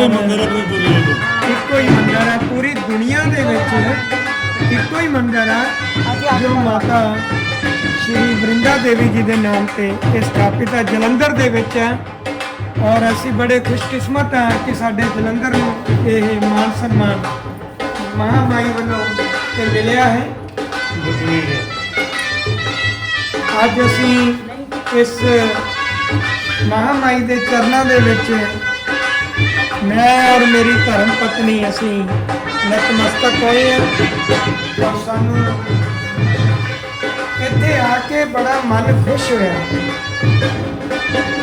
ਇੱਕੋ ਹੀ ਮੰਦਿਰ ਹੈ ਪੂਰੀ ਦੁਨੀਆ ਦੇ ਇੱਕੋ ਹੀ ਮੰਦਿਰ ਹੈ ਪੂਰੀ ਦੁਨੀਆ ਦੇ ਵਿੱਚ ਇੱਕੋ ਹੀ ਮੰਦਿਰ ਹੈ ਜੋ ਮਾਤਾ ਸ਼੍ਰੀ ਬਰਿੰਦਾ ਦੇਵੀ ਜੀ ਦੇ ਨਾਮ ਤੇ ਇਹ ਸਥਾਪਿਤ ਹੈ ਜਲੰਧਰ ਦੇ ਵਿੱਚ ਹੈ ਔਰ ਅਸੀਂ ਬੜੇ ਖੁਸ਼ਕਿਸਮਤ ਹਾਂ ਕਿ ਸਾਡੇ ਜਲੰਧਰ ਨੂੰ ਇਹ ਮਾਨ ਸਨਮਾਨ ਮਹਾਮਾਈ ਵੱਲੋਂ ਤੇ ਮਿਲਿਆ ਹੈ। ਅੱਜ ਅਸੀਂ ਇਸ ਮਹਾਮਾਈ ਦੇ ਚਰਨਾਂ ਦੇ ਵਿੱਚ ਮੈਂ ਔਰ ਮੇਰੀ ਧਰਮ ਪਤਨੀ ਅਸੀਂ ਨਤਮਸਤਕ ਹੋਏ ਹਾਂ। ਔਰ ਸਾਨੂੰ ਇੱਥੇ ਆ ਕੇ ਬੜਾ ਮਨ ਖੁਸ਼ ਹੋਇਆ।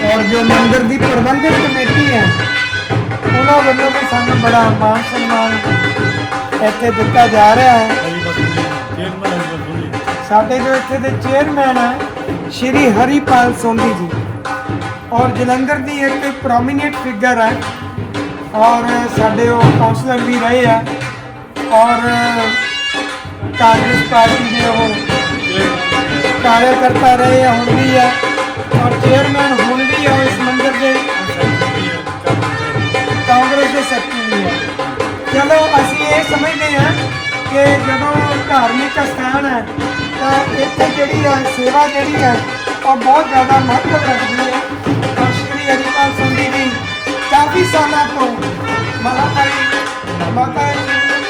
ਔਰ ਜੋ ਮੰਦਿਰ ਦੀ ਪ੍ਰਬੰਧਕ ਕਮੇਟੀ ਹੈ, ਉਹਨਾਂ ਵੱਲੋਂ ਵੀ ਸਾਨੂੰ ਬੜਾ ਮਾਣ ਸਨਮਾਨ ਇੱਥੇ ਦਿੱਤਾ ਜਾ ਰਿਹਾ ਹੈ। ਸਾਡੇ ਜੋ ਇੱਥੇ ਦੇ ਚੇਅਰਮੈਨ ਹੈ, ਸ਼੍ਰੀ ਹਰੀਪਾਲ ਸੋਂਦੀ ਜੀ। ਔਰ ਜਲੰਧਰ ਦੀ ਇੱਕ ਪ੍ਰੋਮੀਨੈਂਟ ਫਿਗਰ ਹੈ ਔਰ ਸਾਡੇ ਉਹ ਕਾਉਂਸਲਰ ਵੀ ਰਹੇ ਆ। ਔਰ ਕਾਂਗਰਸ ਪਾਰਟੀ ਦੇ ਉਹ ਕਾਰਜਕਰਤਾ ਰਹੇ ਆ, ਹੁਣ ਵੀ ਆ। ਔਰ ਚੇਅਰਮੈਨ ਹੁਣ ਵੀ ਆ ਇਸ ਮੰਦਰ ਦੇ। ਕਾਂਗਰਸ ਦੇ ਸੈਕਟਰੀ ਵੀ ਆ। ਚਲੋ, ਅਸੀਂ ਇਹ ਸਮਝਦੇ ਹਾਂ ਕਿ ਜਦੋਂ ਧਾਰਮਿਕ ਸਥਾਨ ਹੈ, ਤਾਂ ਇੱਥੇ ਜਿਹੜੀ ਹੈ ਸੇਵਾ ਜਿਹੜੀ ਹੈ, ਉਹ ਬਹੁਤ ਜ਼ਿਆਦਾ ਮਹੱਤਵ ਰੱਖਦੀ ਹੈ। ਔਰ ਸ਼੍ਰੀ ਹਰੀਪਾਲ ਸੰਧੀ ਦੀ ਕਾਫੀ ਸਾਲਾਂ ਤੋਂ ਮਹਾਮਾਈ ਮਾਤਾ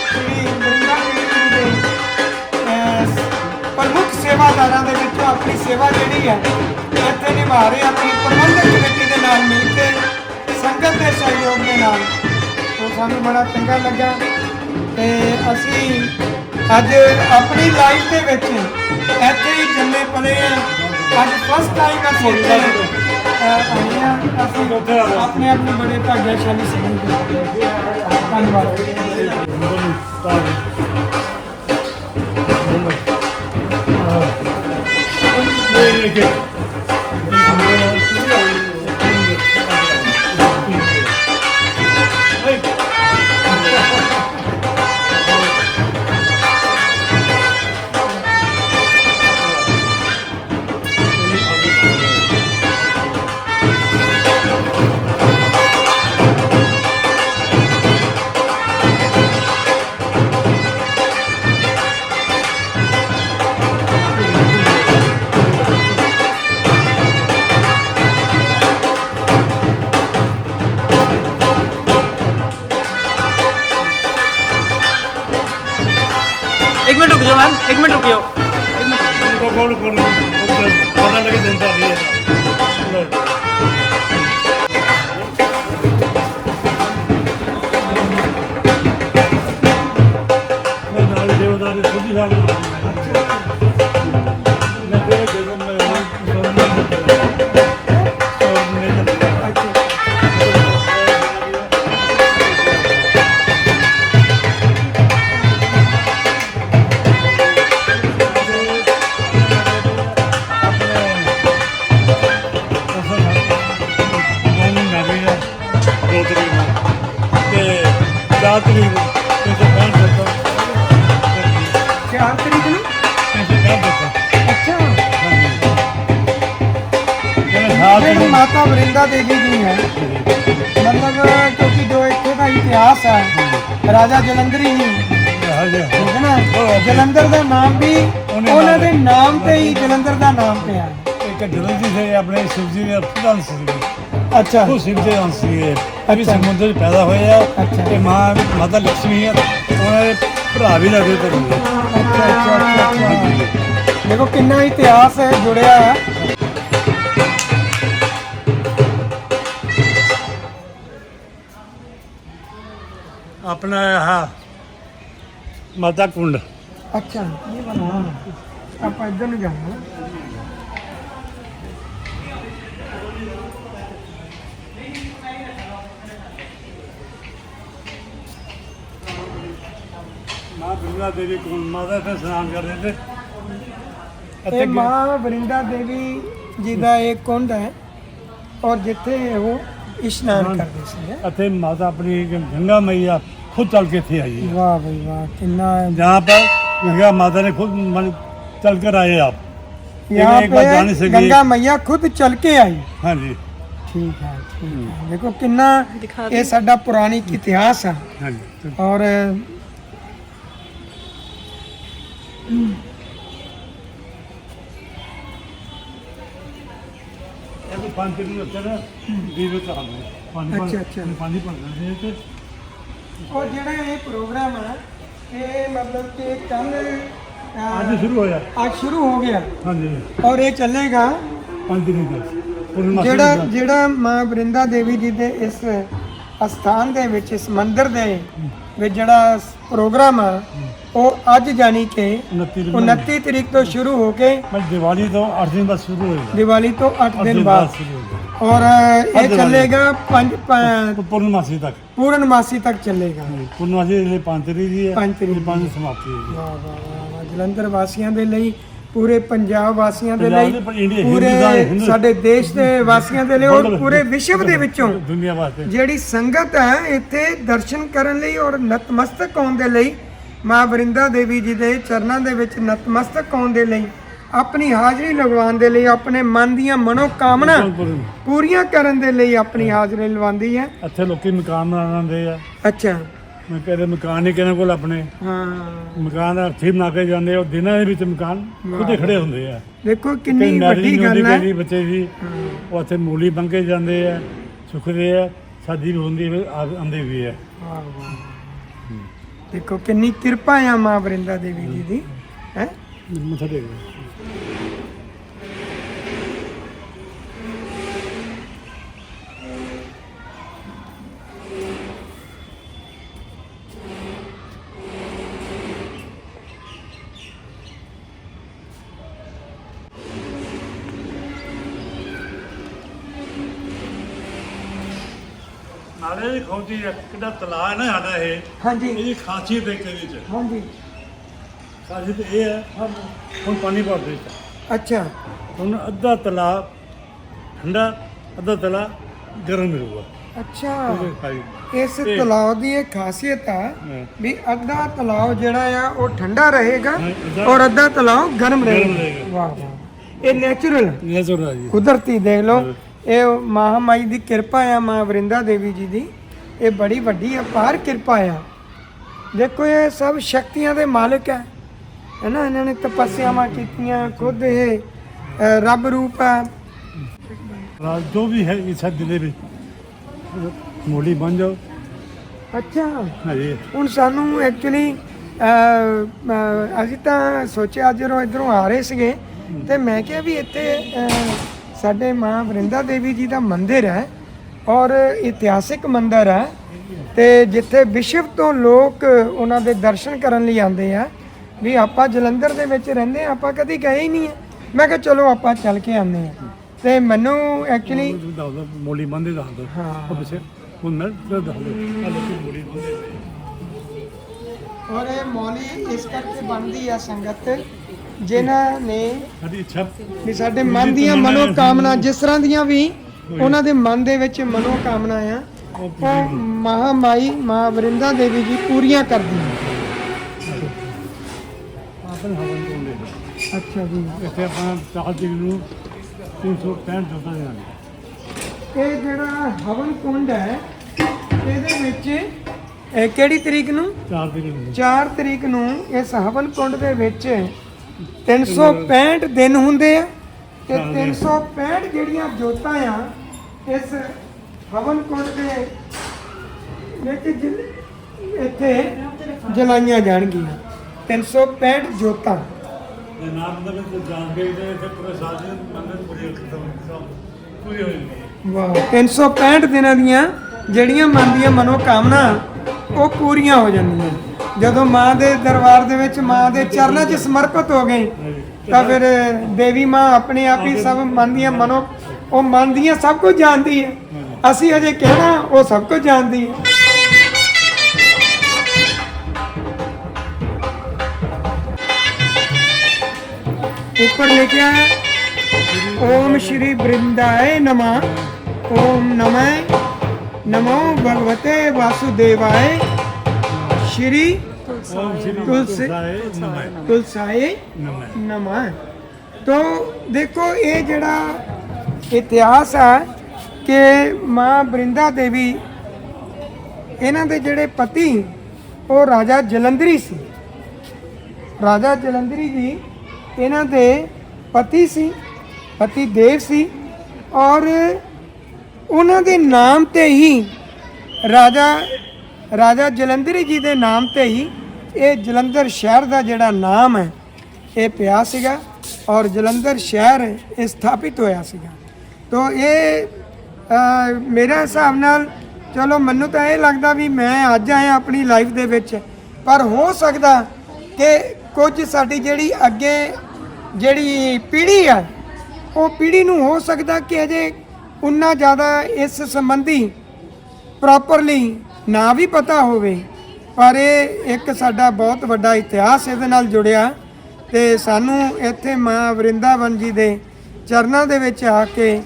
ਸ਼੍ਰੀ ਬ੍ਰਿੰਦਾ ਦੇਵੀ ਜੀ ਦੇ ਪ੍ਰਮੁੱਖ ਸੇਵਾਦਾਰਾਂ ਦੇ ਵਿੱਚੋਂ ਆਪਣੀ ਸੇਵਾ ਜਿਹੜੀ ਹੈ ਇੱਥੇ ਨਿਭਾ ਰਹੇ ਆਪਣੀ ਪ੍ਰਬੰਧਕ ਕਮੇਟੀ ਦੇ ਨਾਲ ਮਿਲ ਕੇ ਸੰਗਤ ਦੇ ਸਹਿਯੋਗ ਦੇ ਨਾਲ ਉਹ ਸਾਨੂੰ ਬੜਾ ਚੰਗਾ ਲੱਗਾ ਤੇ ਅਸੀਂ ਅੱਜ ਆਪਣੀ ਲਾਈਫ ਦੇ ਵਿੱਚ ਇੱਥੇ ਹੀ ਜੰਮੇ ਪਲੇ ਆ ਅੱਜ ਫਸਟ ਟਾਈਮ ਅਸੀਂ ਇੱਥੇ ਆਏ ਹਾਂ ਅਸੀਂ ਆਪਣੇ ਆਪ ਬੜੇ ਭਾਗਿਆਸ਼ਾਲੀ ਸਮਝਦੇ ਹਾਂ ਧੰਨਵਾਦ। ਇੱਕ ਇੱਕ ਮਿੰਟ ਰੁਕਿਓ। ਕੋਲ ਕੋਲ ਪਤਾ ਲੱਗੇ ਦਿੰਦਾ ਨਹੀਂ ਹੈ। ਮਤਲਬ ਕਿਉਂਕਿ ਜੋ ਇੱਥੇ ਦਾ ਇਤਿਹਾਸ ਹੈ ਰਾਜਾ ਜਲੰਧਰੀ ਜੀ ਹਾਜ਼ਰ ਠੀਕ ਹੈ ਨਾ? ਜਲੰਧਰ ਦਾ ਨਾਮ ਵੀ ਉਹਨਾਂ ਦੇ ਨਾਮ ਤੇ ਹੀ ਜਲੰਧਰ ਦਾ ਨਾਮ ਪਿਆ। ਇੱਕ ਜਲੰਧਰ ਸੇ ਆਪਣੇ ਸ਼ਿਵ ਜੀ ਦੇ ਪ੍ਰਧਾਨ ਸੀ। ਅੱਛਾ। ਉਹ ਸ਼ਿਵ ਦੇ ਅੰਸ਼ ਅੱਛਾ। ਸਮੁੰਦਰ 'ਚ ਪੈਦਾ ਹੋਏ ਆ। ਤੇ ਮਾਂ ਮਾਤਾ ਲక్ష్ਮੀ ਆ ਉਹਨਾਂ ਦੇ ਭਰਾ ਵੀ ਲੱਗੇ ਤੇ ਹੁੰਦੇ ਅੱਛਾ ਅੱਛਾ ਅੱਛਾ। ਅੱਛਾ ਦੇਖੋ ਕਿੰਨਾ ਇਤਿਹਾਸ ਹੈ ਜੁੜਿਆ ਹੈ। ਆਪਣਾ ਆਹ ਮਾਤਾ ਕੁੰਡ। ਅੱਛਾ ਇਹ ਬਣਾ ਆਪਾਂ ਇੱਧਰ ਨੂੰ ਜਾਣਾ। ਮਾਂ ਬਿਰਲਾ ਦੇਵੀ ਕੁੰਡ ਮਾਤਾ ਤੇ ਸਨਾਨ ਕਰਦੇ ਤੇ ਇਹ ਮਾਂ ਵਰਿੰਦਾ ਦੇਵੀ ਜੀ ਦਾ ਇਹ ਕੁੰਡ ਹੈ। ਔਰ ਜਿੱਥੇ ਉਹ ਇਸ਼ਨਾਨ ਕਰਦੇ ਸੀ ਹੈਂ। ਇੱਥੇ ਮਾਤਾ ਆਪਣੀ ਗੰਗਾ मैया खुद चल के थी आई है ਵਾਹ ਬਈ ਵਾਹ ਕਿੰਨਾ जहाँ पर गंगा माता ने खुद मन चल कर आए आप यहाँ एक बार जाने से पे भी- गंगा मैया खुद चल के आई हाँ जी ਠੀਕ ਹੈ ਠੀਕ ਹੈ ਦੇਖੋ ਕਿੰਨਾ ਇਹ ਸਾਡਾ ਪੁਰਾਣੀ ਇਤਿਹਾਸ ਹੈ हाँ जी ਔਰ ਪੰਜ ਦਿਨ ਉੱਤੇ ਨਾ ਦੀਵੇ ਤਾਂ ਆਉਂਦੇ ਪੰਜ ਪੰਜ ਅੱਛਾ, ਅੱਛਾ। ਪੰਜ ਪੰਜ ਦਿਨ ਤੇ ਔਰ ਜਿਹੜਾ ਇਹ ਪ੍ਰੋਗਰਾਮ ਹੈ ਇਹ ਮਤਲਬ ਕਿ ਕੱਲ ਅੱਜ ਸ਼ੁਰੂ ਹੋਇਆ। ਅੱਜ ਸ਼ੁਰੂ ਹੋ ਗਿਆ। हाँ जी ਔਰ ਇਹ ਚੱਲੇਗਾ? ਪੰਜ ਦਿਨ ਤੱਕ ਪੂਰਨਮਾਸ਼ੀ ਜਿਹੜਾ ਦਾ- ਜਿਹੜਾ ਮਾਂ ਬ੍ਰਿੰਦਾ ਦੇਵੀ ਜੀ ਦੇ ਇਸ ਅਸਥਾਨ ਦੇ ਵਿੱਚ ਇਸ ਮੰਦਿਰ ਦੇ ਵਿੱਚ ਜਿਹੜਾ ਪ੍ਰੋਗਰਾਮ ਆ ਉਹ ਅੱਜ ਜਾਣੀ ਕਿ 29 ਦਿਨ 29 ਤਰੀਕ ਤੋਂ ਸ਼ੁਰੂ ਹੋ ਕੇ ਮੈਂ ਦੀਵਾਲੀ ਤੋਂ 8 ਦਿਨ ਬਾਅਦ ਸ਼ੁਰੂ ਹੋਏਗਾ। ਦੀਵਾਲੀ ਤੋਂ 8 ਅੱਠ ਦਿਨ ਬਾਅਦ। ਔਰ ਇਹ ਚੱਲੇਗਾ 5 ਪੂਰਨਮਾਸ਼ੀ ਤੱਕ। ਪੂਰਨਮਾਸੀ ਤੱਕ ਚੱਲੇਗਾ। ਪੂਰਨਮਾਸ਼ੀ ਦੇ 5 ਤਰੀਕ ਦੀ ਹੈ। ਪੰਜ ਤਰੀਕ ਪੰਜ ਸਮਾਪਤੀ ਹੈ ਵਾਹ ਵਾਹ। ਜਲੰਧਰ ਵਾਸੀਆਂ ਦੇ ਲਈ ਪੂਰੇ ਪੰਜਾਬ ਵਾਸੀਆਂ ਦੇ ਲਈ ਪਰ ਸਾਡੇ ਦੇਸ਼ ਦੇ ਵਾਸੀਆਂ ਦੇ ਲਈ ਔਰ ਪੂਰੇ ਵਿਸ਼ਵ ਦੇ ਵਿੱਚੋਂ ਦੁਨੀਆ ਵਾਸਤੇ। ਜਿਹੜੀ ਸੰਗਤ ਹੈ ਇੱਥੇ ਦਰਸ਼ਨ ਕਰਨ ਲਈ ਔਰ ਨਤਮਸਤਕ ਹੋਣ ਦੇ ਲਈ ਮਾਂ ਵਰਿੰਦਾ ਦੇਵੀ ਜੀ ਦੇ ਚਰਨਾਂ ਦੇ ਵਿੱਚ ਨਤਮਸਤਕ ਹੋਣ ਦੇ ਲਈ ਆਪਣੀ ਹਾਜ਼ਰੀ ਲਗਵਾਉਣ ਦੇ ਲਈ ਆਪਣੇ ਮਨ ਦੀਆਂ ਮਨੋਕਾਮਨਾ ਪੂਰੀਆਂ ਕਰਨ ਦੇ ਲਈ ਆਪਣੀ ਹਾਜ਼ਰੀ ਲਵਾਉਂਦੀ ਹੈ। ਇੱਥੇ ਲੋਕੀ ਮਕਾਨ ਬਣਾਉਂਦੇ ਆ। ਅੱਛਾ। ਮੈਂ ਕਹਿੰਦੇ ਮਕਾਨ ਨਹੀਂ ਕਿਹਨਾਂ ਕੋਲ ਆਪਣੇ? ਹਾਂ। ਮਕਾਨ ਅਰਥੀ ਬਣਾ ਕੇ ਜਾਂਦੇ ਉਹ ਦਿਨਾਂ ਦੇ ਵਿੱਚ ਮਕਾਨ ਖੁਦ ਖੜੇ ਹੁੰਦੇ ਆ। ਦੇਖੋ ਕਿੰਨੀ ਵੱਡੀ ਗੱਲ ਹੈ। ਕਈ ਬੱਚੇ ਦੀ। ਉਹ ਇੱਥੇ ਮੂਲੀ ਕੇ ਜਾਂਦੇ ਆ ਸੁਖਦੇ ਆ ਸ਼ਾਦੀ ਵੀ ਹੁੰਦੀ ਆਂਦੇ ਵੀ ਆ। ਦੇਖੋ ਕਿੰਨੀ ਕਿਰਪਾ ਆ ਮਾਂ ਵਰਿੰਦਾ ਦੇਵੀ ਜੀ ਦੀ ਹੈ? ਮੱਥਾ ਟੇਕ ਨਾਲੇ ਦੀ ਹੈ ਕਿੱਡਾ ਤਲਾਅ ਹੈ ਨਾ ਸਾਡਾ ਇਹ। ਹਾਂਜੀ। ਇਹਦੀ ਖਾਸੀਅਤ ਦੇਖ ਕੇ ਵਿੱਚ ਹਾਂਜੀ। ਖਾਸੀਅਤ ਇਹ ਹੈ ਹੁਣ ਪਾਣੀ ਭਰ ਦੇ ਅੱਛਾ। ਹੁਣ ਅੱਧਾ ਤਲਾਅ ਠੰਡਾ ਅੱਧਾ ਤਲਾਅ ਗਰਮ ਮਿਲੂਗਾ ਅੱਛਾ। ਉਹਦੇ ਖਾਈ। ਇਸ ਤਲਾਅ ਦੀ ਇਹ ਖਾਸੀਅਤ ਆ ਹਾਂ। ਵੀ ਅੱਧਾ ਤਲਾਅ ਜਿਹੜਾ ਆ ਉਹ ਠੰਡਾ ਰਹੇਗਾ ਹਾਂ, ਅੱਧਾ- ਔਰ ਅੱਧਾ ਤਲਾਅ ਗਰਮ ਰਹੇਗਾ। ਰਹੇਗਾ। ਵਾਹ ਵਾਹ। ਇਹ ਨੇਚਰਲ ਨਜ਼ਰ ਆ ਜੀ। ਕੁਦਰਤੀ ਦੇਖ ਲਓ। ਇਹ ਮਹਾਮਾਈ ਦੀ ਕਿਰਪਾ ਆ ਮਾਂ ਵਰਿੰਦਾ ਦੇਵੀ ਜੀ ਦੀ। ਇਹ ਬੜੀ ਵੱਡੀ ਅਪਾਰ ਕਿਰਪਾ ਆ। ਦੇਖੋ ਇਹ ਸਭ ਸ਼ਕਤੀਆਂ ਦੇ ਮਾਲਕ ਹੈ ਹੈ ਨਾ ਇਹਨਾਂ ਨੇ ਤਪੱਸਿਆਵਾਂ ਕੀਤੀਆਂ ਖੁਦ ਇਹ ਰੱਬ ਰੂਪ ਹੈ ਰਾਜ ਜੋ ਵੀ ਹੈ ਇਸ ਹੱਦ ਦੇ ਵਿੱਚ ਮੋਲੀ ਬਣ ਜਾਓ। ਅੱਛਾ। ਹਾਂਜੀ। ਹੁਣ ਸਾਨੂੰ ਐਕਚੁਅਲੀ ਅਸੀਂ ਤਾਂ ਸੋਚਿਆ ਜਦੋਂ ਇਧਰੋਂ ਆ ਰਹੇ ਸੀਗੇ ਤੇ ਮੈਂ ਕਿਹਾ ਵੀ ਇੱਥੇ ਸਾਡੇ ਮਾਂ ਵਰਿੰਦਾ ਦੇਵੀ ਜੀ ਦਾ ਮੰਦਿਰ ਹੈ ਔਰ ਇਤਿਹਾਸਿਕ ਮੰਦਿਰ ਹੈ ਤੇ ਜਿੱਥੇ ਵਿਸ਼ਵ ਤੋਂ ਲੋਕ ਉਹਨਾਂ ਦੇ ਦਰਸ਼ਨ ਕਰਨ ਲਈ ਆਉਂਦੇ ਆ ਵੀ ਆਪਾਂ ਜਲੰਧਰ ਦੇ ਵਿੱਚ ਰਹਿੰਦੇ ਹਾਂ ਆਪਾਂ ਕਦੀ ਗਏ ਹੀ ਨਹੀਂ ਮੈਂ ਕਿਹਾ ਚਲੋ ਆਪਾਂ ਚੱਲ ਕੇ ਆਉਂਦੇ ਹਾਂ। ਤੇ ਮੈਨੂੰ ਐਕਚੁਅਲੀ ਮੋਲੀ ਬੰਦੇ ਦਿਓ। ਹਾਂ। ਉਹ ਪਿੱਛੇ ਹੁਣ ਮੈਂ ਦੱਸ ਆ ਮੋਲੀ ਬੰਦੇ ਔਰ ਇਹ ਮੌਲੀ ਇਸ ਕਰਕੇ ਬਣਦੀ ਆ ਸੰਗਤ ਜਿਨ੍ਹਾਂ ਨੇ ਸਾਡੀ ਇੱਛਾ ਵੀ ਸਾਡੇ ਮਨ ਦੀਆਂ ਮਨੋਕਾਮਨਾ ਜਿਸ ਤਰ੍ਹਾਂ ਦੀਆਂ ਵੀ ਉਹਨਾਂ ਦੇ ਮਨ ਦੇ ਵਿੱਚ ਮਨੋਕਾਮਨਾ ਆ ਉਹ ਮਹਾਮਾਈ ਮਾਂ ਵਰਿੰਦਾ ਦੇਵੀ ਜੀ ਪੂਰੀਆਂ ਕਰਦੀ ਹੈ ਆਪਣੇ ਹਵਨ ਤੋਂ ਲੈ ਅੱਛਾ ਜੀ। ਇੱਥੇ ਚਾਰ ਤਰੀਕ ਨੂੰ 365 ਜੋਤਾਂ ਇਹ ਜਿਹੜਾ ਹਵਨ ਕੁੰਡ ਹੈ ਇਹਦੇ ਵਿੱਚ ਇਹ ਕਿਹੜੀ ਤਰੀਕ ਨੂੰ? ਚਾਰ ਤਰੀਕ ਨੂੰ। 4 ਤਰੀਕ ਨੂੰ ਇਸ ਹਵਨ ਕੁੰਡ ਦੇ ਵਿੱਚ 365 ਦਿਨ ਹੁੰਦੇ ਆ ਤੇ 365 ਜਿਹੜੀਆਂ ਜੋਤਾਂ ਆ ਇਸ ਹਵਨ ਕੁੰਡ ਦੇ ਵਿੱਚ ਜਿ- ਇੱਥੇ ਜਲਾਈਆਂ ਜਾਣਗੀਆਂ। 365 ਜੋਤਾਂ। ਜੇ ਨਾ ਮਤਲਬ ਤੇ ਜਾਣ ਕੇ ਤੇ ਇੱਥੇ ਪੂਰੇ ਦੀ ਖਤਮ ਪੂਰੀ ਹੋ ਜਾਂਦੀ ਹੈ ਵਾਹ 365 ਦਿਨਾਂ ਦੀਆਂ ਜਿਹੜੀਆਂ ਮਨ ਦੀਆਂ ਮਨੋਕਾਮਨਾ ਉਹ ਪੂਰੀਆਂ ਹੋ ਜਾਂਦੀਆਂ। ਜਦੋਂ ਮਾਂ ਦੇ ਦਰਬਾਰ ਦੇ ਵਿੱਚ ਮਾਂ ਦੇ ਚਰਨਾਂ 'ਚ ਸਮਰਪਿਤ ਹੋ ਗਏ ਤਾਂ ਫਿਰ ਦੇਵੀ ਮਾਂ ਆਪਣੇ ਆਪ ਹੀ ਸਭ ਮਨ ਦੀਆਂ ਮਨੋ ਉਹ ਮਨ ਦੀਆਂ ਸਭ ਕੁਝ ਜਾਣਦੀ ਹੈ ਅਸੀਂ ਅਜੇ ਕਹਿਣਾ ਉਹ ਸਭ ਕੁਝ ਜਾਣਦੀ ਹੈ ਉੱਪਰ ਲਿਖਿਆ ਹੈ ओम श्री वृंदाय नमः ओम नमः नमो भगवते वासुदेवाय श्री ઓમ શ્રી તુલસાય નમઃ ਦੇਖੋ ਇਹ ਜਿਹੜਾ ਇਤਿਹਾਸ ਹੈ ਕਿ ਮਾਂ ਬ੍ਰਿੰਦਾ ਦੇਵੀ ਇਹਨਾਂ ਦੇ ਜਿਹੜੇ ਪਤੀ ਉਹ ਰਾਜਾ ਜਲੰਧਰੀ ਸੀ। ਰਾਜਾ ਜਲੰਧਰੀ ਜੀ ਇਹਨਾਂ ਦੇ ਪਤੀ ਸੀ ਪਤੀ ਦੇਵ ਸੀ ਔਰ ਉਹਨਾਂ ਦੇ ਨਾਮ ਤੇ ਹੀ ਰਾਜਾ ਰਾਜਾ ਜਲੰਧਰੀ ਜੀ ਦੇ ਨਾਮ ਤੇ ਹੀ ਇਹ ਜਲੰਧਰ ਸ਼ਹਿਰ ਦਾ ਜਿਹੜਾ ਨਾਮ ਹੈ, ਇਹ ਪਿਆ ਸੀਗਾ ਔਰ ਜਲੰਧਰ ਸ਼ਹਿਰ ਇਹ ਸਥਾਪਿਤ ਹੋਇਆ ਸੀਗਾ। ਤੋ ਇਹ ਮੇਰੇ ਹਿਸਾਬ ਨਾਲ ਚਲੋ ਮੈਨੂੰ ਤਾਂ ਇਹ ਲੱਗਦਾ ਵੀ ਮੈਂ ਅੱਜ ਆਇਆ ਆਪਣੀ ਲਾਈਫ ਦੇ ਵਿੱਚ, ਪਰ ਹੋ ਸਕਦਾ ਕਿ ਕੁਝ ਸਾਡੀ ਜਿਹੜੀ ਅੱਗੇ ਜਿਹੜੀ ਪੀੜ੍ਹੀ ਆ, ਉਹ ਪੀੜ੍ਹੀ ਨੂੰ ਹੋ ਸਕਦਾ ਕਿ ਅਜੇ ਉਨਾ ਜ਼ਿਆਦਾ ਇਸ ਸੰਬੰਧੀ ਪ੍ਰੋਪਰਲੀ ਨਾ ਵੀ ਪਤਾ ਹੋਵੇ। ਪਰ ਇਹ ਇੱਕ ਸਾਡਾ ਬਹੁਤ ਵੱਡਾ ਇਤਿਹਾਸ ਇਹਦੇ ਨਾਲ ਜੁੜਿਆ ਤੇ ਸਾਨੂੰ ਇੱਥੇ ਮਾਂ ਵਰਿੰਦਾਵਨ ਜੀ ਦੇ ਚਰਨਾਂ ਦੇ ਵਿੱਚ ਆ ਕੇ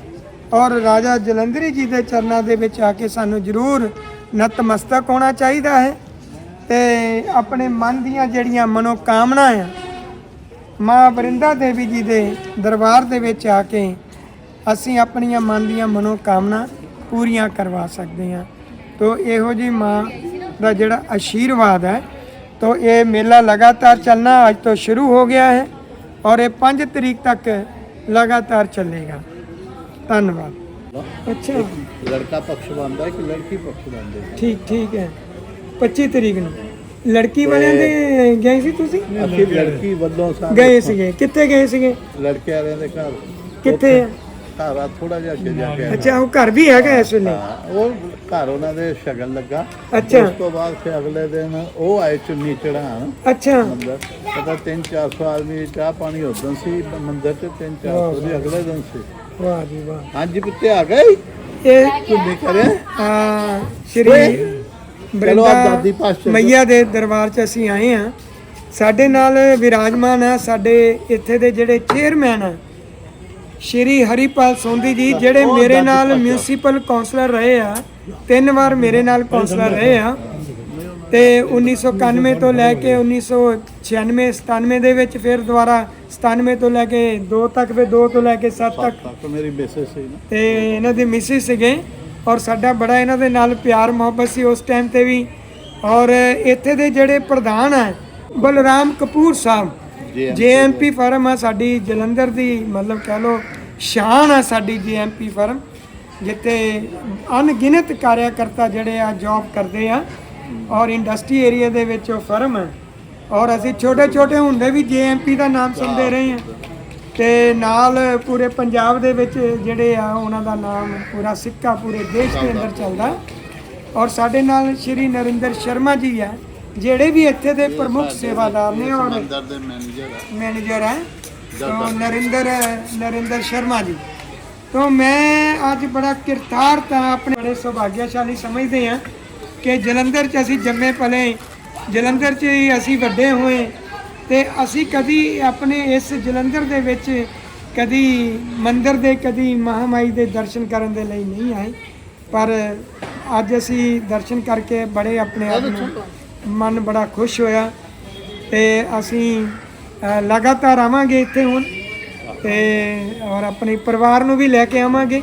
ਔਰ ਰਾਜਾ ਜਲੰਧਰੀ ਜੀ ਦੇ ਚਰਨਾਂ ਦੇ ਵਿੱਚ ਆ ਕੇ ਸਾਨੂੰ ਜ਼ਰੂਰ ਨਤਮਸਤਕ ਹੋਣਾ ਚਾਹੀਦਾ ਹੈ ਤੇ ਆਪਣੇ ਮਨ ਦੀਆਂ ਜਿਹੜੀਆਂ ਮਨੋਕਾਮਨਾ ਆ, ਮਾਂ ਵਰਿੰਦਾ ਦੇਵੀ ਜੀ ਦੇ ਦਰਬਾਰ ਦੇ ਵਿੱਚ ਆ ਕੇ ਅਸੀਂ ਆਪਣੀਆਂ ਮਨ ਦੀਆਂ ਮਨੋਕਾਮਨਾ ਪੂਰੀਆਂ ਕਰਵਾ ਸਕਦੇ ਹਾਂ। ਤੋ ਇਹੋ ਜੀ ਮਾਂ ਦਾ ਜਿਹੜਾ ਆਸ਼ੀਰਵਾਦ ਹੈ ਤੋ ਇਹ ਮੇਲਾ ਲਗਾਤਾਰ ਚੱਲਣਾ ਅੱਜ ਤੋਂ ਸ਼ੁਰੂ ਹੋ ਗਿਆ ਹੈ ਔਰ ਇਹ 5 ਤਰੀਕ ਤੱਕ ਲਗਾਤਾਰ ਚੱਲੇਗਾ। ਧੰਨਵਾਦ। ਅੱਛਾ। ਲੜਕਾ ਪਕਸ਼ ਬੰਦਾ ਕਿ ਲੜਕੀ ਪਕਸ਼ ਬੰਦੇ ਠੀਕ ਠੀਕ ਹੈ। 25 ਤਰੀਕ ਨੂੰ। ਲੜਕੀ ਵਾਲਿਆਂ ਦੇ ਗਏ ਸੀ ਤੁਸੀਂ? ਅਸੀਂ ਲੜਕੀ ਵੱਲੋਂ ਸਾਰੇ ਗਏ ਸੀਗੇ। ਕਿੱਥੇ ਗਏ ਸੀਗੇ? ਲੜਕੇ ਵਾਲਿਆਂ ਦੇ ਘਰ। ਕਿੱਥੇ ਆ? ਘਰ ਆ ਥੋੜਾ ਜਿਹਾ ਅੱਗੇ ਜਾ ਕੇ ਅੱਛਾ ਉਹ ਘਰ ਵੀ ਹੈਗਾ ਇਸ ਵੇਲੇ? ਉਹ ਘਰ ਉਹਨਾਂ ਦੇ ਸ਼ਗਨ ਲੱਗਾ। ਅੱਛਾ। ਉਸ ਤੋਂ ਬਾਅਦ ਫਿਰ ਅਗਲੇ ਦਿਨ ਉਹ ਆਏ ਚੁੰਨੀ ਚੜਾਣ ਅੱਛਾ। ਮੰਦਰ। ਪਤਾ 3-400 ਆਦਮੀ ਚਾਹ ਪਾਣੀ ਉਦੋਂ ਸੀ ਮੰਦਰ ਤੇ 3-400 ਦੀ ਅਗਲੇ ਦਿਨ ਸੀ। ਵਾਹ ਜੀ ਵਾਹ। ਹਾਂਜੀ ਪੁੱਤੇ ਆ ਗਏ ਇਹ ਚੁੰਨੀ ਕਰੇ ਆ ਸ਼੍ਰੀ ਬ੍ਰਿੰਦਾ। ਮਈਆ ਦੇ ਦਰਬਾਰ 'ਚ ਅਸੀਂ ਆਏ ਆ ਸਾਡੇ ਨਾਲ ਵਿਰਾਜਮਾਨ ਆ ਸਾਡੇ ਇੱਥੇ ਦੇ ਜਿਹੜੇ ਚੇਅਰਮੈਨ ਆ ਸ਼੍ਰੀ ਹਰੀਪਾਲ ਸੋਂਦੀ ਜੀ ਜਿਹੜੇ ਮੇਰੇ ਨਾਲ ਮਿਊਨਿਸਪਲ ਕਾਉਂਸਲਰ ਰਹੇ ਆ ਤਿੰਨ ਵਾਰ ਮੇਰੇ ਨਾਲ ਕਾਉਂਸਲਰ ਰਹੇ ਆ। ਤੇ 1991 ਤੋਂ ਲੈ ਕੇ 1996 97 ਦੇ ਵਿੱਚ ਫਿਰ ਦੁਬਾਰਾ 97 ਤੋਂ ਲੈ ਕੇ 2 ਤੱਕ ਫਿਰ 2 ਤੋਂ ਲੈ ਕੇ 7 ਤੱਕ ਮੇਰੀ ਬੇਸਿਸ ਸੀ ਨਾ। ਤੇ ਇਹਨਾਂ ਦੇ ਮਿਸਿਸ ਸੀਗੇ ਔਰ ਸਾਡਾ ਬੜਾ ਇਹਨਾਂ ਦੇ ਨਾਲ ਪਿਆਰ ਮੁਹੱਬਤ ਸੀ ਉਸ ਟਾਈਮ ਤੇ ਵੀ। ਔਰ ਇੱਥੇ ਦੇ ਜਿਹੜੇ ਪ੍ਰਧਾਨ ਹੈ ਬਲਰਾਮ ਕਪੂਰ ਸਾਹਿਬ ਜੇਐਮਪੀ ਫਰਮ ਆ ਸਾਡੀ ਜਲੰਧਰ ਦੀ ਮਤਲਬ ਕਹ ਲੋ ਸ਼ਾਨ ਆ ਸਾਡੀ ਜੇਐਮਪੀ ਫਰਮ ਜਿੱਥੇ ਅਣਗਿਣਤ ਕਾਰਿਆਕਰਤਾ ਜਿਹੜੇ ਆ ਜੌਬ ਕਰਦੇ ਆ ਔਰ ਇੰਡਸਟਰੀ ਏਰੀਆ ਦੇ ਵਿੱਚ ਉਹ ਫਰਮ ਹੈ ਔਰ ਅਸੀਂ ਛੋਟੇ ਛੋਟੇ ਹੁੰਦੇ ਵੀ ਜੇਐਮਪੀ ਦਾ ਨਾਮ ਸੁਣਦੇ ਰਹੇ ਆ। ਤੇ ਨਾਲ ਪੂਰੇ ਪੰਜਾਬ ਦੇ ਵਿੱਚ ਜਿਹੜੇ ਆ ਉਹਨਾਂ ਦਾ ਨਾਮ ਪੂਰਾ ਸਿੱਕਾ ਪੂਰੇ ਦੇਸ਼ ਦੇ ਅੰਦਰ। ਚੱਲਦਾ। ਔਰ ਸਾਡੇ ਨਾਲ ਸ਼੍ਰੀ ਨਰਿੰਦਰ ਸ਼ਰਮਾ ਜੀ ਆ। ਜਿਹੜੇ ਵੀ ਇੱਥੇ ਦੇ ਪ੍ਰਮੁੱਖ ਸੇਵਾਦਾਰ ਨੇ ਔਰ ਮੰਦਰ ਦੇ ਮੈਨੇਜਰ ਆ। ਮੈਨੇਜਰ ਹੈ ਤੋ ਨਰਿੰਦਰ ਨਰਿੰਦਰ ਸ਼ਰਮਾ ਜੀ। ਤੋ ਮੈਂ ਅੱਜ ਬੜਾ ਕਿਰਤਾਰਥ ਹਾਂ ਆਪਣੇ ਬੜੇ ਸੁਭਾਗਿਆਸ਼ਾਲੀ ਸਮਝਦੇ ਹਾਂ ਕਿ ਜਲੰਧਰ 'ਚ ਅਸੀਂ ਜੰਮੇ ਪਲੇ ਜਲੰਧਰ 'ਚ ਹੀ ਅਸੀਂ ਵੱਡੇ ਹੋਏ ਤੇ ਅਸੀਂ ਕਦੀ ਆਪਣੇ ਇਸ ਜਲੰਧਰ ਦੇ ਵਿੱਚ ਕਦੀ ਮੰਦਿਰ ਦੇ ਕਦੀ ਮਹਾਮਾਈ ਦੇ ਦਰਸ਼ਨ ਕਰਨ ਦੇ ਲਈ ਨਹੀਂ ਆਏ। ਪਰ ਅੱਜ ਅਸੀਂ ਦਰਸ਼ਨ ਕਰਕੇ ਬੜੇ ਆਪਣੇ ਆਪ ਨੂੰ ਮਨ ਬੜਾ ਖੁਸ਼ ਹੋਇਆ ਤੇ ਅਸੀਂ ਲਗਾਤਾਰ ਆਵਾਂਗੇ ਇੱਥੇ ਹੁਣ ਤੇ ਔਰ ਆਪਣੇ ਪਰਿਵਾਰ ਨੂੰ ਵੀ ਲੈ ਕੇ ਆਵਾਂਗੇ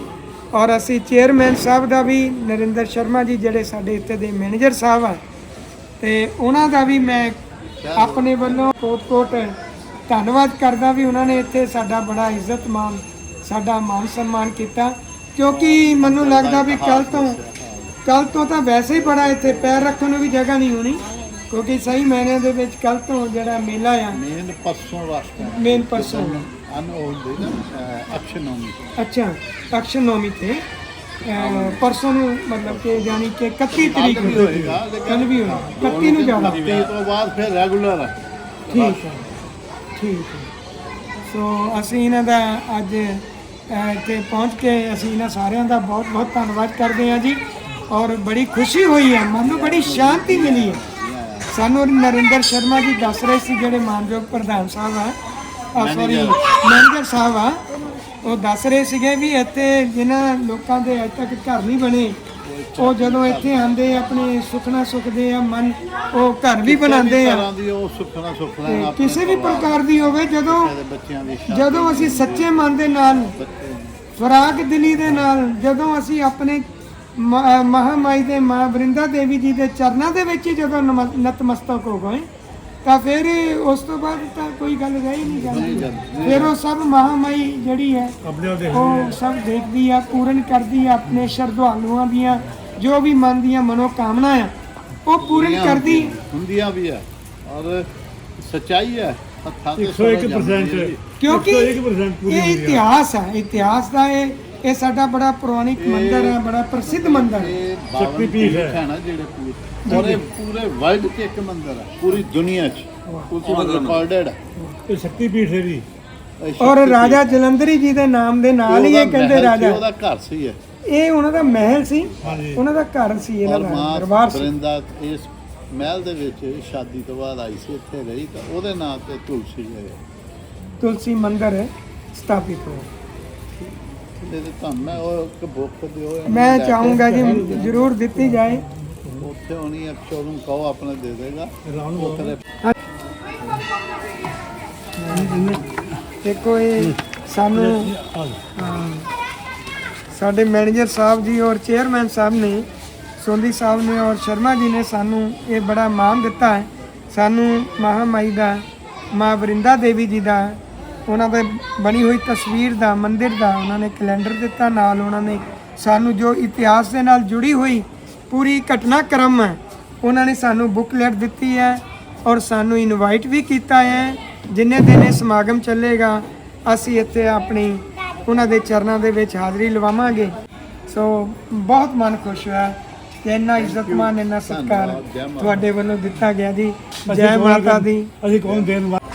ਔਰ ਅਸੀਂ ਚੇਅਰਮੈਨ ਸਾਹਿਬ ਦਾ ਵੀ, ਨਰਿੰਦਰ ਸ਼ਰਮਾ ਜੀ ਜਿਹੜੇ ਸਾਡੇ ਇੱਥੇ ਦੇ ਮੈਨੇਜਰ ਸਾਹਿਬ ਆ, ਤੇ ਉਹਨਾਂ ਦਾ ਵੀ ਮੈਂ ਆਪਣੇ ਵੱਲੋਂ ਕੋਟ-ਕੋਟ ਧੰਨਵਾਦ ਕਰਦਾ ਵੀ ਉਹਨਾਂ ਨੇ ਇੱਥੇ ਸਾਡਾ ਬੜਾ ਇੱਜ਼ਤ ਮਾਨ ਸਾਡਾ ਮਾਨ ਸਨਮਾਨ ਕੀਤਾ ਕਿਉਂਕਿ ਮੈਨੂੰ ਲੱਗਦਾ ਵੀ ਕੱਲ ਤੋਂ ਕੱਲ ਤੋਂ ਤਾਂ ਵੈਸੇ ਹੀ ਬੜਾ ਇੱਥੇ ਪੈਰ ਰੱਖਣ ਨੂੰ ਵੀ ਜਗ੍ਹਾ ਨਹੀਂ ਹੋਣੀ ਕਿਉਂਕਿ ਸਹੀ ਮਾਇਨੇ ਦੇ ਵਿੱਚ ਕੱਲ ਤੋਂ ਜਿਹੜਾ ਮੇਲਾ ਆ। ਮੇਨ ਪਰਸੋਂ ਵਾਸਤੇ ਮੇਨ ਪਰਸੋਂ। ਅਨ ਹੁੰਦੇ ਨਾ ਅਕਸ਼ਨੋਮੀ ਅੱਛਾ ਅਕਸ਼ਨ ਨੌਮੀ ਤੇ। ਪਰਸੋਂ ਨੂੰ ਮਤਲਬ ਕਿ ਯਾਨੀ ਕਿ 31 ਤਰੀਕ ਨੂੰ ਹੋਏਗਾ ਕੱਲ ਵੀ ਹੋਣਾ 31 ਨੂੰ ਜਾਣਾ। ਤੇ ਤੋਂ ਬਾਅਦ ਫਿਰ ਰੈਗੂਲਰ ਠੀਕ ਹੈ ਠੀਕ ਹੈ। ਸੋ ਅਸੀਂ ਇਹਨਾਂ ਦਾ ਅੱਜ ਇੱਥੇ ਪਹੁੰਚ ਕੇ ਅਸੀਂ ਇਹਨਾਂ ਸਾਰਿਆਂ ਦਾ ਬਹੁਤ ਬਹੁਤ ਧੰਨਵਾਦ ਕਰਦੇ ਹਾਂ ਜੀ। ਔਰ ਬੜੀ ਖੁਸ਼ੀ ਹੋਈ ਹੈ ਮਨ ਨੂੰ ਬੜੀ ਸ਼ਾਂਤੀ ਮਿਲੀ ਹੈ। ਸਾਨੂੰ ਨਰਿੰਦਰ ਸ਼ਰਮਾ ਜੀ ਦੱਸ ਰਹੇ ਸੀ ਜਿਹੜੇ ਮਾਨਯੋਗ ਪ੍ਰਧਾਨ ਸਾਹਿਬ ਆ। ਆ ਸੌਰੀ ਮੈਨੇਜਰ ਸਾਹਿਬ ਆ। ਉਹ ਦੱਸ ਰਹੇ ਸੀਗੇ ਵੀ ਇੱਥੇ ਜਿਨ੍ਹਾਂ ਲੋਕਾਂ ਦੇ ਅਜੇ ਤੱਕ ਘਰ ਨਹੀਂ ਬਣੇ ਉਹ ਜਦੋਂ ਇੱਥੇ ਆਉਂਦੇ ਆਪਣੇ ਸੁਖਣਾ ਸੁਖਦੇ ਆ ਮਨ ਉਹ ਘਰ ਵੀ ਬਣਾਉਂਦੇ ਆ। ਕਿਸੇ ਵੀ ਪ੍ਰਕਾਰ ਦੀ ਹੋਵੇ ਜਦੋਂ ਜਦੋਂ ਅਸੀਂ ਸੱਚੇ ਮਨ ਦੇ ਨਾਲ ਫਰਾਗ ਦਿਲੀ ਦੇ ਨਾਲ ਜਦੋਂ ਅਸੀਂ ਆਪਣੇ ਮਹਾਮਾਈ ਦੇ ਮਾਂ ਬ੍ਰਿੰਦਾ ਦੇਵੀ ਜੀ ਦੇ ਚਰਨਾਂ ਦੇ ਵਿੱਚ ਜਦੋਂ ਨਤਮਸਤਕ ਹੋ ਗਏ ਤਾਂ ਫਿਰ ਉਸ ਤੋਂ ਬਾਅਦ ਤਾਂ ਕੋਈ ਗੱਲ ਰਹਿ ਨਹੀਂ ਜਾਂਦੀ। ਫਿਰ ਉਹ ਸਭ ਮਹਾਮਾਈ ਜਿਹੜੀ ਹੈ ਉਹ ਸਭ ਦੇਖਦੀ ਆ ਪੂਰਨ ਕਰਦੀ ਆ ਆਪਣੇ ਸ਼ਰਧਾਲੂਆਂ ਦੀਆਂ ਜੋ ਵੀ ਮਨ ਦੀਆਂ ਮਨੋਕਾਮਨਾ ਆ ਉਹ ਪੂਰਨ ਕਰਦੀ। ਹੁੰਦੀਆਂ ਵੀ ਹੈ ਔਰ ਸਚਾਈ ਹੈ ਹੱਥਾਂ ਤੇ 101% ਕਿਉਂਕਿ 101% ਪੂਰੀ ਇਹ ਆ। ਇਤਿਹਾਸ ਹੈ ਇਤਿਹਾਸ ਦਾ ਇਹ ਇਹ ਸਾਡਾ ਬੜਾ ਪੁਰਾਣਿਕ ਮੰਦਿਰ ਹੈ ਬੜਾ ਪ੍ਰਸਿੱਧ ਮੰਦਿਰ ਹੈ। ਇਹ ਸ਼ਕਤੀ ਪੀਠ ਹੈ। ਹੈ ਨਾ ਜਿਹੜੇ ਪੂਰੇ। ਔਰ ਇਹ ਪੂਰੇ ਵਰਲਡ 'ਚ ਇੱਕ ਮੰਦਿਰ ਹੈ। ਪੂਰੀ ਦੁਨੀਆ 'ਚ। ਉਸ ਰਿਕਾਰਡਡ ਇਹ ਸ਼ਕਤੀ ਪੀਠ ਹੈ। ਜੀ। ਔਰ ਰਾਜਾ ਜਲੰਧਰੀ ਜੀ ਦੇ ਨਾਮ ਦੇ ਨਾਲ ਹੀ ਇਹ ਕਹਿੰਦੇ ਰਾਜਾ। ਉਹਦਾ ਘਰ ਸੀ ਹੈ ਇਹ ਉਹਨਾਂ ਦਾ ਮਹਿਲ ਸੀ ਉਹਨਾਂ ਦਾ ਘਰ ਸੀ ਇਹਨਾਂ ਦਾ ਦਰਬਾਰ ਸੀ। ਬਰਿੰਦਾ ਇਸ ਮਹਿਲ ਦੇ ਵਿੱਚ ਸ਼ਾਦੀ ਤੋਂ ਬਾਅਦ ਆਈ ਸੀ ਇੱਥੇ ਰਹੀ ਤਾਂ ਉਹਦੇ ਨਾਂ ਤੇ ਤੁਲਸੀ ਹੈ ਤੁਲਸੀ ਮੰਦਿਰ ਸਥਾਪਿਤ ਹੋਇਆ। ਤਾਂ ਮੈਂ ਉਹ ਇੱਕ ਬੁੱਕ ਦਿਓ ਇਹਨੂੰ ਮੈਂ ਲੈ ਕੇ ਚਾਹੂੰਗਾ ਜੀ ਜ਼ਰੂਰ ਦਿੱਤੀ ਜਾਏ। ਉੱਥੇ ਹੋਣੀ ਹੈ ਸ਼ੋਰੂਮ ਕਹੋ ਆਪਣੇ ਦੇ ਦੇਗਾ। ਰਾਉਣ ਉਹ ਫਿਰ ਦੇਖੋ ਇਹ ਸਾਨੂੰ ਹਾਂ, ਸਾਡੇ ਮੈਨੇਜਰ ਸਾਹਿਬ ਜੀ ਔਰ ਚੇਅਰਮੈਨ ਸਾਹਿਬ ਨੇ ਸੋਂਦੀ ਸਾਹਿਬ ਨੇ ਔਰ ਸ਼ਰਮਾ ਜੀ ਨੇ ਸਾਨੂੰ ਇਹ ਬੜਾ ਮਾਣ ਦਿੱਤਾ ਹੈ। ਸਾਨੂੰ ਮਹਾਮਾਈ ਦਾ ਮਾਂ ਵਰਿੰਦਾ ਦੇਵੀ ਜੀ ਦਾ ਉਹਨਾਂ ਦੇ ਬਣੀ ਹੋਈ ਤਸਵੀਰ ਦਾ ਮੰਦਿਰ ਦਾ ਉਹਨਾਂ ਨੇ ਕੈਲੰਡਰ ਦਿੱਤਾ ਨਾਲ ਉਹਨਾਂ ਨੇ ਸਾਨੂੰ ਜੋ ਇਤਿਹਾਸ ਦੇ ਨਾਲ ਜੁੜੀ ਹੋਈ ਪੂਰੀ ਘਟਨਾਕ੍ਰਮ ਹੈ ਉਹਨਾਂ ਨੇ ਸਾਨੂੰ ਬੁੱਕਲੈਟ ਦਿੱਤੀ ਹੈ ਔਰ ਸਾਨੂੰ ਇਨਵਾਈਟ ਵੀ ਕੀਤਾ ਹੈ ਜਿੰਨੇ ਦਿਨ ਇਹ ਸਮਾਗਮ ਚੱਲੇਗਾ ਅਸੀਂ ਇੱਥੇ ਆਪਣੀ ਉਹਨਾਂ ਦੇ ਚਰਨਾਂ ਦੇ ਵਿੱਚ ਹਾਜ਼ਰੀ ਲਵਾਵਾਂਗੇ। ਸੋ ਬਹੁਤ ਮਨ ਖੁਸ਼ ਹੋਇਆ ਕਿ ਇੰਨਾ ਇੱਜ਼ਤਮਾਨ ਇੰਨਾ ਸਤਿਕਾਰ। ਤੁਹਾਡੇ ਵੱਲੋਂ ਦਿੱਤਾ ਗਿਆ ਜੀ। ਜੈ ਮਾਤਾ ਦੀ। ਅਸੀਂ ਕੌਣ ਦੇਣ ਵਾਲੇ?